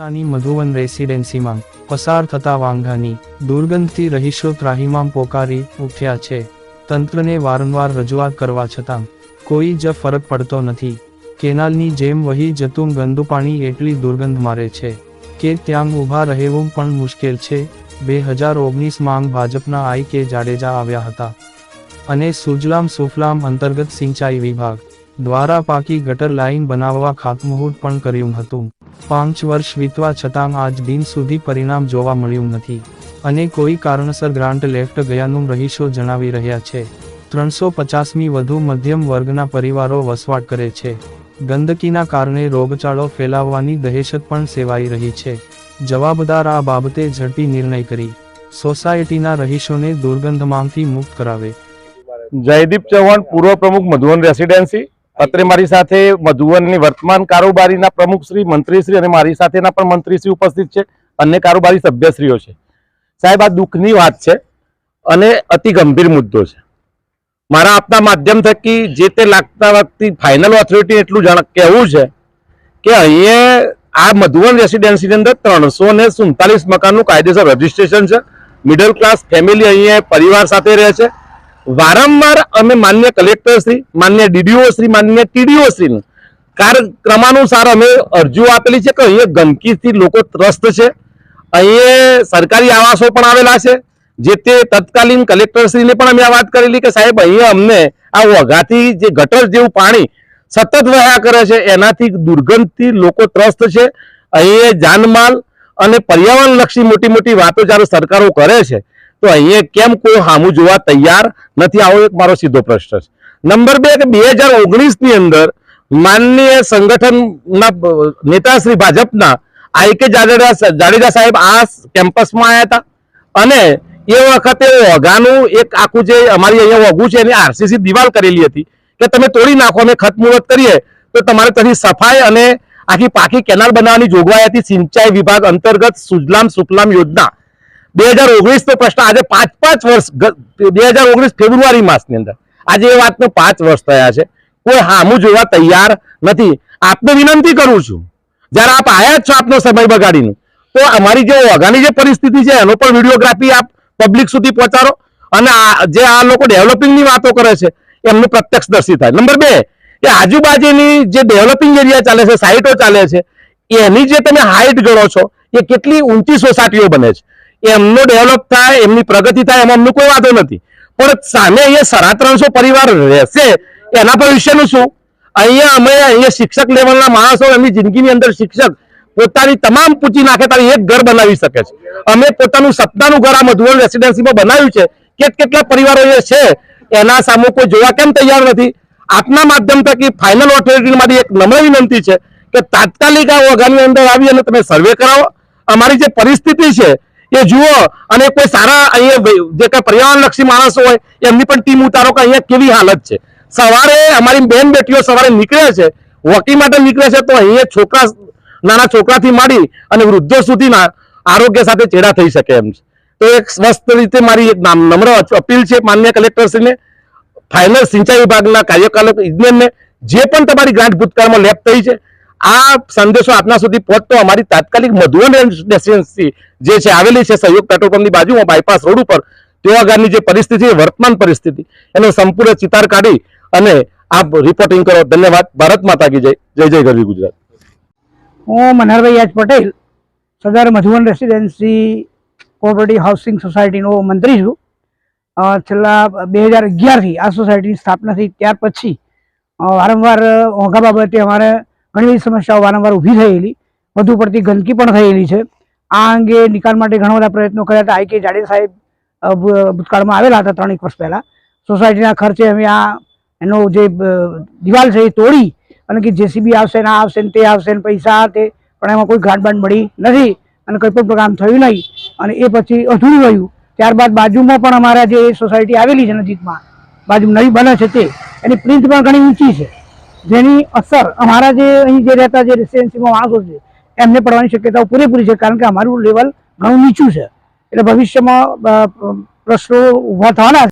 સાની મધુવન રેસિડેન્સીમાં પસાર થતા વાંઘાની દુર્ગંધથી રહીશો ત્રાહિમામ પોકારી ઉઠ્યા છે. તંત્રને વારંવાર રજૂઆત કરવા છતાં કોઈ જ ફરક પડતો નથી. કેનાલની જેમ વહી જતું ગંદુ પાણી એટલી દુર્ગંધ મારે છે કે ત્યાં ઊભા રહેવું પણ મુશ્કેલ છે. બે હજાર ઓગણીસ માંગ ભાજપના આઈ કે જાડેજા આવ્યા હતા અને સુજલામ સુફલામ અંતર્ગત સિંચાઈ વિભાગ દ્વારા પાકી ગટર લાઇન બનાવવા ખાતમુહૂર્ત પણ કર્યું હતું. પાંચ વર્ષ વીતવા છતાં આજ દિન સુધી પરિણામ જોવા મળ્યું નથી. અને કોઈ કારણસર ગ્રાન્ટ લેફ્ટ ગયાનું રહીશો જણાવી રહ્યા છે. ત્રણસો પચાસમી વધુ મધ્યમ વર્ગના પરિવારો વસવાટ કરે છે. ગંદકીના કારણે રોગચાળો ફેલાવવાની દહેશત પણ સેવાઈ રહી છે. જવાબદાર આ બાબતે ઝડપી નિર્ણય કરી. સોસાયટીના રહીશોને દુર્ગંધમાંથી મુક્ત કરાવે. જયદીપ ચૌહાણ, પૂર્વ પ્રમુખ મધુવન રેસિડેન્સી. અત્રે મારી સાથે મધુવનની વર્તમાન કારોબારીના પ્રમુખ શ્રી, મંત્રીશ્રી અને મારી સાથેના પણ મંત્રીશ્રી ઉપસ્થિત છે. અન્ય કારોબારી સભ્યશ્રીઓ છે. સાહેબ, આ દુઃખની વાત છે અને અતિ ગંભીર મુદ્દો છે. મારા આપના માધ્યમ થકી જે તે લાગતા વખતે ફાઇનલ ઓથોરિટી એટલું જાણ, કહેવું છે કે અહીંયા આ મધુવન રેસિડેન્સીની અંદર ત્રણસો ને સુડતાલીસ મકાનનું કાયદેસર રજીસ્ટ્રેશન છે. મિડલ ક્લાસ ફેમિલી અહીંયા પરિવાર સાથે રહે છે. વારંવાર અમે માન્ય કલેક્ટર શ્રી માન્ય ડીડીઓ શ્રી માન્ય ટીડીઓ શ્રી ક્રમાનુસાર અમે અરજીઓ આપેલી છે કે અહીંયા ગંદકીથી લોકો ત્રસ્ત છે. અહીંયા સરકારી આવાસો પણ આવેલા છે, જે તે તત્કાલીન કલેક્ટરશ્રીને પણ અમે આ વાત કરેલી કે સાહેબ, અહીંયા અમને આ વઘાથી જે ગટર જેવું પાણી સતત વહ્યા કરે છે, એનાથી દુર્ગંધથી લોકો ત્રસ્ત છે. અહીંયા જાનમાલ અને પર્યાવરણ લક્ષી મોટી મોટી વાતો જ્યારે સરકારો કરે છે તો અહીંયા કેમ કોઈ હામું જોવા તૈયાર નથી? આવો એક મારો સીધો પ્રશ્ન છે. નંબર બે કે બે હજાર ઓગણીસની અંદર માનનીય સંગઠનના નેતાશ્રી નેતા શ્રી ભાજપના આઈ કે જાડેજા જાડેજા સાહેબ આ કેમ્પસમાં આવ્યા હતા. અને એ વખતે ઓઘાનું એક આખું જે અમારી અહીંયા ઓઘું છે એની આરસીસી દિવાલ કરેલી હતી કે તમે તોડી નાખો, અમે ખતમુહૂર્ત કરીએ, તો તમારે ત્યાંથી સફાઈ અને આખી પાકી કેનાલ બનાવવાની જોગવાઈ હતી સિંચાઈ વિભાગ અંતર્ગત સુજલામ સુફલામ યોજના. બે હજાર ઓગણીસ નો પ્રશ્ન આજે પાંચ પાંચ વર્ષ બે હજાર ઓગણીસ ફેબ્રુઆરી માસની અંદર. આજે એ વાતનો પાંચ વર્ષ થયા છે. કોઈ હામું જોવા તૈયાર નથી. આપને વિનંતી કરું છું, જ્યારે આપ આયા જ છો આપનો સમય બગાડીને, તો અમારી જે વઘાની જે પરિસ્થિતિ છે, એનો પણ વિડીયોગ્રાફી આપ પબ્લિક સુધી પહોંચાડો અને જે આ લોકો ડેવલપિંગની વાતો કરે છે, એમનું પ્રત્યક્ષદર્શી થાય. નંબર બે કે આજુબાજુની જે ડેવલપિંગ એરિયા ચાલે છે, સાઇટો ચાલે છે, એની જે તમે હાઇટ ગણો છો, એ કેટલી ઊંચી સોસાયટીઓ બને છે. એમનો ડેવલપ થાય, એમની પ્રગતિ થાય, એમાં અમને કોઈ વાંધો નથી. પણ સામે અહીંયા સાડા ત્રણસો પરિવાર રહેશે, એના ભવિષ્યનું શું? અહીંયા અમે, અહીંયા શિક્ષક લેવલના માણસો, એમની જિંદગીની અંદર શિક્ષક પોતાની તમામ પૂછી નાખે, તારી એક ઘર બનાવી શકે છે. અમે પોતાનું સપનાનું ઘર આ મધુવન રેસિડેન્સીમાં બનાવ્યું છે. કેટ કેટલા પરિવારો એ છે? એના સામે કોઈ જોવા કેમ તૈયાર નથી? આપના માધ્યમ થકી ફાઇનલ ઓથોરિટીમાંથી એક નમ્ર વિનંતી છે કે તાત્કાલિક આ વઘાની અંદર આવી અને તમે સર્વે કરાવો. અમારી જે પરિસ્થિતિ છે એ જુઓ, અને કોઈ સારા અહીંયા જે કઈ પર્યાવરણ લક્ષી માણસો હોય, એમની પણ ટીમ ઉતારો કે અહીંયા કેવી હાલત છે? સવારે અમારી બેન બેટીઓ સવારે નીકળે છે, વોકિંગ માટે નીકળે છે, તો અહીંયા છોકરા, નાના છોકરાથી માંડી અને વૃદ્ધો સુધીના આરોગ્ય સાથે ચેડા થઈ શકે એમ છે. તો એક સ્વસ્થ રીતે મારી એક નામ- નમ્ર અપીલ છે માન્ય કલેક્ટરશ્રીને, ફાઇનલ સિંચાઈ વિભાગના કાર્યકાલક ઇજનેરને જે પણ તમારી ગ્રાન્ટ ભૂતકાળમાં લેપ થઈ છે આ સંદેશો આપના સુધી પહોંચતો અમારી તાત્કાલિક મધુવન રેસિડેન્સી જે છે, આવેલી છે સહયોગ પેટ્રોલ પંપની બાજુમાં, બાયપાસ રોડ ઉપર, તેઓ આગળની જે પરિસ્થિતિ વર્તમાન પરિસ્થિતિ, એનો સંપૂર્ણ ચિતાર કાઢી અને આપ રિપોર્ટિંગ કરો. ધન્યવાદ. ભારત માતા કી જય. જય જય ગરવી ગુજરાત. હું Manharbhai Yaj Patel, Sardar Madhuvan residency cooperative housing સોસાયટીનો મંત્રી છું. છેલ્લા બે હજાર અગિયારથી આ સોસાયટીની સ્થાપના થઈ. ત્યાર પછી વારંવાર મોંઘા બાબતે અમારે ઘણી બધી સમસ્યાઓ વારંવાર ઊભી થયેલી. વધુ પડતી ગંદકી પણ થયેલી છે. આ અંગે નિકાલ માટે ઘણા બધા પ્રયત્નો કર્યા હતા. આઈ કે જાડેજા સાહેબ ભૂતકાળમાં આવેલા હતા ત્રણેક વર્ષ પહેલાં. સોસાયટીના ખર્ચે અમે આ, એનો જે દિવાલ છે એ તોડી અને કે જેસીબી આવશે ને આ આવશે ને તે આવશે ને પૈસા તે, પણ એમાં કોઈ ગાંઠ બાંધ મળી નથી અને કોઈ પણ પ્રોગ્રામ થયું નહીં. અને એ પછી અધૂરું રહ્યું. ત્યારબાદ બાજુમાં પણ અમારા જે સોસાયટી આવેલી છે નજીકમાં, બાજુ નવી બને છે તે, એની પ્રિન્ટ પણ ઘણી ઊંચી છે. જેની અસર અમારા જે અહીં જે રહેતા જે રેસિડેન્સીમાં માણસો છે, એમને પડવાની શક્યતાઓ પૂરેપૂરી છે, કારણ કે અમારું લેવલ ઘણું નીચું છે. એટલે ભવિષ્યમાં પ્રશ્નો ઊભા થવાના